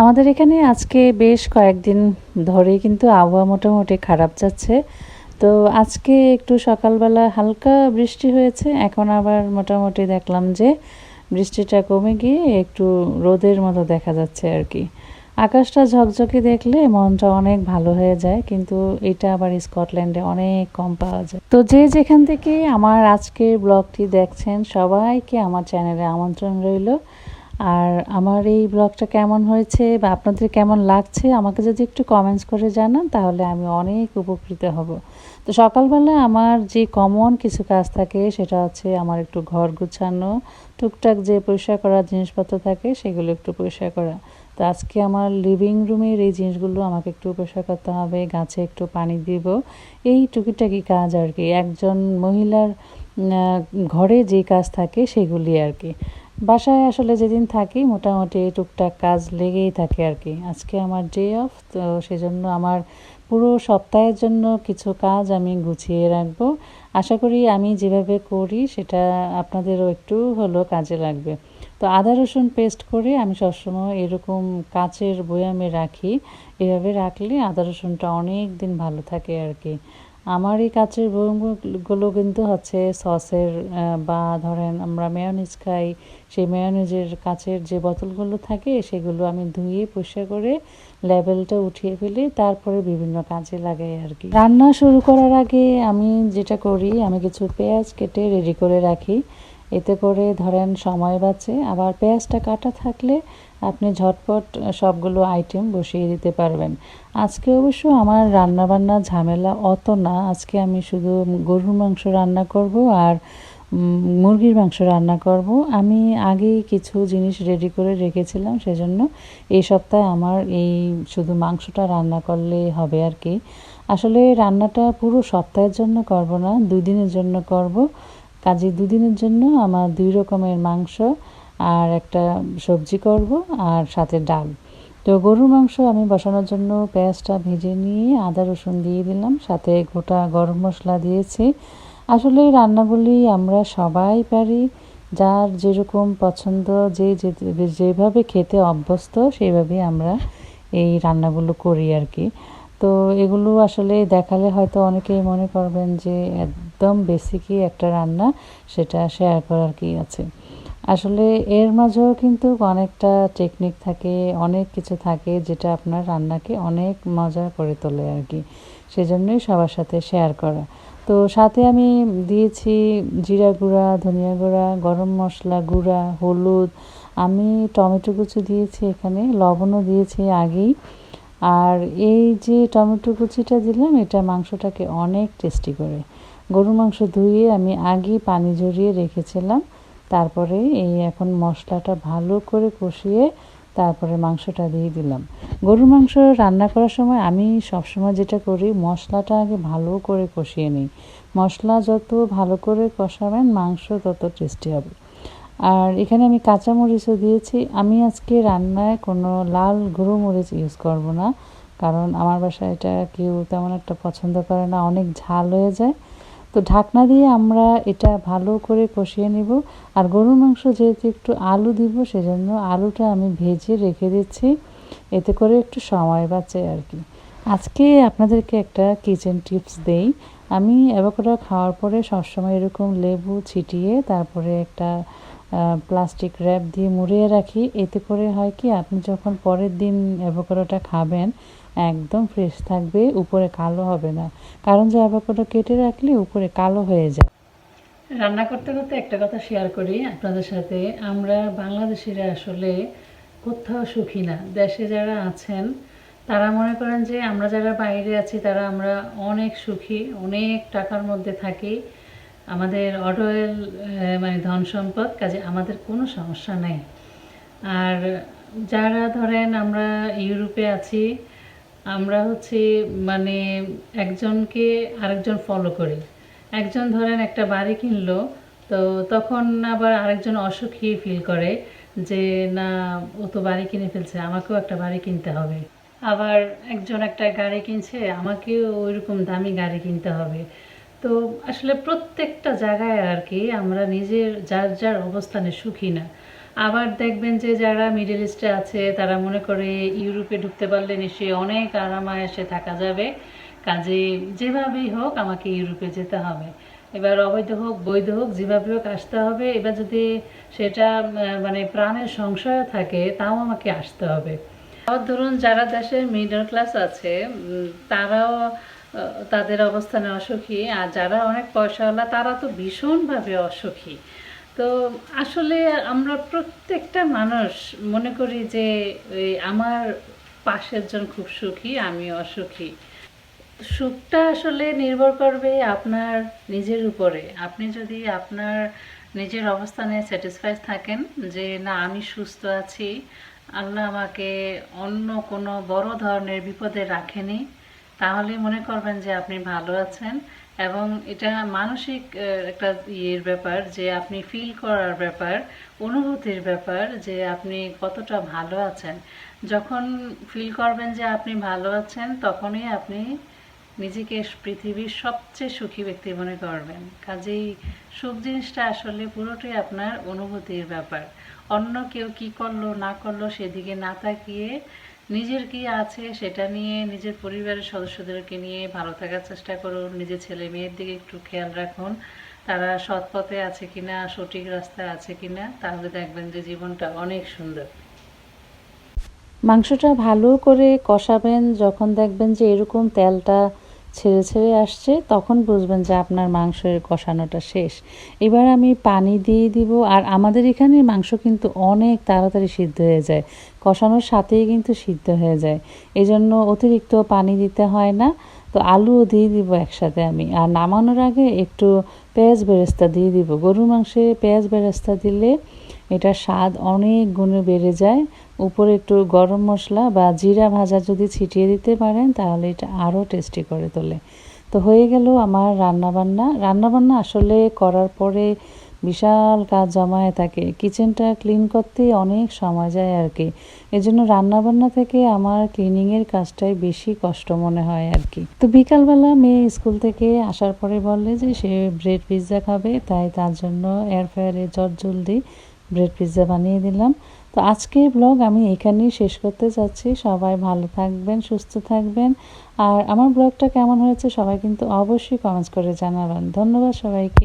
আমাদের এখানে আজকে বেশ কয়েকদিন ধরে কিন্তু আবহাওয়া মোটামুটি খারাপ যাচ্ছে। তো আজকে একটু সকালবেলা হালকা বৃষ্টি হয়েছে, এখন আবার মোটামুটি দেখলাম যে বৃষ্টিটা কমে গিয়ে একটু রোদের মতো দেখা যাচ্ছে আর কি। আকাশটা ঝকঝকে দেখলে মনটা অনেক ভালো হয়ে যায়, কিন্তু এটা আবার স্কটল্যান্ডে অনেক কম পাওয়া যায়। তো যে যেখান থেকে আমার আজকের ব্লগটি দেখছেন সবাইকে আমার চ্যানেলে আমন্ত্রণ রইল। আর আমার এই ব্লগটা কেমন হয়েছে বা আপনাদের কেমন লাগছে, আমাকে যদি একটু কমেন্টস করে জানান, তাহলে আমি অনেক উপকৃত হব। তো সকালবেলা আমার যে কমন কিছু কাজ থাকে, সেটা হচ্ছে আমার একটু ঘর গুছানো, টুকটাক যে পরিষ্কার করার জিনিসপত্র থাকে, সেগুলো একটু পরিষ্কার করা। তো আজকে আমার লিভিং রুমের এই জিনিসগুলো আমাকে একটু পরিষ্কার করতে হবে, গাছে একটু পানি দিব, এই টুকিটাকি কাজ আর কি। একজন মহিলার ঘরে যে কাজ থাকে, সেগুলি আর কি। বাসায় আসলে যেদিন থাকি, মোটামুটি টুকটাক কাজ লেগেই থাকে আর কি আজকে আমার ডে অফ তো সেজন্য আমার পুরো সপ্তাহের জন্য কিছু কাজ আমি গুছিয়ে রাখব। আশা করি আমি যেভাবে করি, সেটা আপনাদেরও একটু হলো কাজে লাগবে। তো আদা, রসুন পেস্ট করে আমি সবসময় এরকম কাচের বয়ামে রাখি। এভাবে রাখলে আদা, রসুনটা অনেক দিন ভালো থাকে আর কি আমার এই কাঁচের বয়ামগুলো কিন্তু হচ্ছে সসের বা ধরেন আমরা মেয়নিজ খাই, সেই মেয়নিজের কাঁচের যে বোতলগুলো থাকে সেগুলো আমি ধুয়ে পরিষ্কার করে লেবেলটা উঠিয়ে ফেলি, তারপরে বিভিন্ন কাজে লাগাই আর কি। রান্না শুরু করার আগে আমি যেটা করি, আমি কিছু পেঁয়াজ কেটে রেডি করে রাখি। এতে করে ধরেন সময় বাঁচে। আবার পেঁয়াজটা কাটা থাকলে আপনি ঝটপট সবগুলো আইটেম বসিয়ে দিতে পারবেন। আজকে অবশ্য আমার রান্না বান্না ঝামেলা অত না। আজকে আমি শুধু গরুর মাংস রান্না করব আর মুরগির মাংস রান্না করব। আমি আগেই কিছু জিনিস রেডি করে রেখেছিলাম, সেজন্য এই সপ্তাহে আমার এই শুধু মাংসটা রান্না করলে হবে আর কি। আসলে রান্নাটা পুরো সপ্তাহের জন্য করব না, দুই দিনের জন্য করব। কাজে দুদিনের জন্য আমার দুই রকমের মাংস আর একটা সবজি করব আর সাথে ডাল। তো গরুর মাংস আমি বসানোর জন্য পেঁয়াজটা ভেজে নিয়ে আদা রসুন দিয়ে দিলাম, সাথে গোটা গরম মশলা দিয়েছি। আসলে রান্নাগুলি আমরা সবাই পারি, যার যেরকম পছন্দ, যে যে- যেভাবে খেতে অভ্যস্ত সেইভাবেই আমরা এই রান্নাগুলো করি আর কি। তো এগুলো আসলে দেখালে হয়তো অনেকেই মনে করবেন যে একদম বেসিকই একটা রান্না সেটা শেয়ার করার কি আছে। আসলে এর মাঝেও কিন্তু অনেকটা টেকনিক থাকে, অনেক কিছু থাকে যেটা আপনার রান্নাকে অনেক মজা করে তোলে আর কি। সেজন্যই সবার সাথে শেয়ার করা। তো সাথে আমি দিয়েছি জিরা গুঁড়া, ধনিয়া গুঁড়া, গরম মশলা গুঁড়া, হলুদ, আমি টমেটো কুচি দিয়েছি এখানে, লবণও দিয়েছি আগেই। আর এই যে টমেটো কুচিটা দিলাম, এটা মাংসটাকে অনেক টেস্টি করে। গরুর মাংস ধুয়ে আমি আগে পানি ঝরিয়ে রেখেছিলাম, তারপরে এই এখন মশলাটা ভালো করে কষিয়ে তারপরে মাংসটা দিয়ে দিলাম। গরুর মাংস রান্না করার সময় আমি সবসময় যেটা করি, মশলাটা আগে ভালো করে কষিয়ে নিই। মশলা যত ভালো করে কষাবেন, মাংস তত টেস্টি হবে। আর এখানে আমি কাঁচামরিচও দিয়েছি। আমি আজকে রান্নায় কোনো লাল গুঁড়ো মরিচ ইউজ করব না, কারণ আমার বাসায় এটা কেউ তেমন একটা পছন্দ করে না, অনেক ঝাল হয়ে যায়। তো ঢাকনা দিয়ে আমরা এটা ভালো করে কষিয়ে নিব। আর গরুর মাংস যেহেতু একটু আলু দিব, সেজন্য আলুটা আমি ভেজে রেখে দিচ্ছি। এতে করে একটু সময় বাঁচে আর কি। আজকে আপনাদেরকে একটা কিচেন টিপস দেই। আমি অ্যাভোকাডো খাওয়ার পরে সবসময় এরকম লেবু ছিটিয়ে তারপরে একটা প্লাস্টিক র্যাপ দিয়ে মুড়িয়ে রাখি। এতে করে হয় কি, আপনি যখন পরের দিন অ্যাভোকাডোটা খাবেন, একদম ফ্রেশ থাকবে, উপরে কালো হবে না। কারণ যে অ্যাভোকাডো কেটে রাখলে উপরে কালো হয়ে যায়। রান্না করতে করতে একটা কথা শেয়ার করি আপনাদের সাথে। আমরা বাংলাদেশিরা আসলে কোথাও সুখী না। দেশে যারা আছেন, তারা মনে করেন যে আমরা যারা বাইরে আছি, তারা আমরা অনেক সুখী, অনেক টাকার মধ্যে থাকি। আমাদের অটোয়েল মানে ধন সম্পদ, কাজে আমাদের কোনো সমস্যা নেই। আর যারা ধরেন আমরা ইউরোপে আছি, আমরা হচ্ছে মানে একজনকে আরেকজন ফলো করি। একজন ধরেন একটা বাড়ি কিনলো, তো তখন আবার আরেকজন অসুখী ফিল করে যে, না, ও তো বাড়ি কিনে ফেলছে, আমাকেও একটা বাড়ি কিনতে হবে। আবার একজন একটা গাড়ি কিনছে, আমাকেও ওইরকম দামি গাড়ি কিনতে হবে। তো আসলে প্রত্যেকটা জায়গায় আর কি আমরা নিজের যার যার অবস্থানে সুখী না। আবার দেখবেন যে যারা মিডল ইস্টে আছে, তারা মনে করে ইউরোপে ঢুকতে পারলে নিশ্চয়ই অনেক আরামায়েসে থাকা যাবে। কাজে যেভাবেই হোক আমাকে ইউরোপে যেতে হবে। এবার অবৈধ হোক, বৈধ হোক, যেভাবে হোক আসতে হবে। এবার যদি সেটা মানে প্রাণের সংশয় থাকে, তাও আমাকে আসতে হবে। ধরুন যারা দেশের মিডল ক্লাস আছে তারাও তাদের অবস্থানে অসুখী। আর যারা অনেক পয়সাওয়ালা, তারা তো ভীষণভাবে অসুখী। তো আসলে আমরা প্রত্যেকটা মানুষ মনে করি যে আমার পাশের জন খুব সুখী আমি অসুখী। সুখটা আসলে নির্ভর করবে আপনার নিজের উপরে। আপনি যদি আপনার নিজের অবস্থানে স্যাটিসফাই থাকেন যে, না, আমি সুস্থ আছি। আল্লাহ আমাকে অন্য কোনো বড় ধরনের বিপদে রাখেনি। তাহলে মনে করবেন যে আপনি ভালো আছেন এবং এটা মানসিক একটা ইয়ের ব্যাপার যে আপনি ফিল করার ব্যাপার, অনুভূতির ব্যাপার যে আপনি কতটা ভালো আছেন। যখন ফিল করবেন যে আপনি ভালো আছেন, তখনই আপনি নিজেকে পৃথিবীর সবচেয়ে সুখী ব্যক্তি মনে করবেন। কাজেই সুখ জিনিসটা আসলে পুরোটাই আপনার অনুভূতির ব্যাপার। অন্য কেউ কি করল, না করল, সেদিকে না তাকিয়ে নিজের কি আছে সেটা নিয়ে নিজের পরিবারের সদস্যদেরকে নিয়ে ভালো থাকার চেষ্টা করুন, নিজের ছেলে মেয়ের দিকে একটু খেয়াল রাখুন, তারা সৎ পথে আছে কিনা, সঠিক রাস্তায় আছে কিনা, তাহলে দেখবেন যে জীবনটা অনেক সুন্দর। মাংসটা ভালো করে কষাবেন, যখন দেখবেন যে এরকম তেলটা ছেড়ে ছেড়ে আসছে, তখন বুঝবেন যে আপনার মাংসের কষানোটা শেষ। এবার আমি পানি দিয়ে দিব, আর আমাদের এখানে মাংস কিন্তু অনেক তাড়াতাড়ি সিদ্ধ হয়ে যায়। কষানোর সাথেই কিন্তু সিদ্ধ হয়ে যায়। এই জন্য অতিরিক্ত পানি দিতে হয় না। তো আলুও দিয়ে দিব একসাথে আমি। আর নামানোর আগে একটু পেঁয়াজ বেরেস্তা দিয়ে দিব। গরুর মাংসে পেঁয়াজ বেরেস্তা দিলে এটার স্বাদ অনেক গুণে বেড়ে যায়। উপরে একটু গরম মশলা বা জিরা ভাজা যদি ছিটিয়ে দিতে পারেন, তাহলে এটা আরও টেস্টি করে তোলে। তো হয়ে গেল আমার রান্নাবান্না। রান্নাবান্না আসলে করার পরে বিশাল কাজ জমায়ে থাকে। কিচেনটা ক্লিন করতে অনেক সময় যায় আর কি এজন্য রান্নাবান্না থেকে আমার ক্লিনিংয়ের কাজটাই বেশি কষ্ট মনে হয় আর কি তো বিকালবেলা মেয়ে স্কুল থেকে আসার পরে বললে যে সে ব্রেড পিৎজা খাবে, তাই তার জন্য এয়ার চট জলদি ব্রেড পিৎজা বানিয়ে দিলাম। তো আজকে ব্লগ আমি এখানেই শেষ করতে চাচ্ছি সবাই ভালো থাকবেন, সুস্থ থাকবেন। আর আমার ব্লগটা কেমন হয়েছে সবাই কিন্তু অবশ্যই কমেন্টস করে জানাবেন। ধন্যবাদ সবাইকে।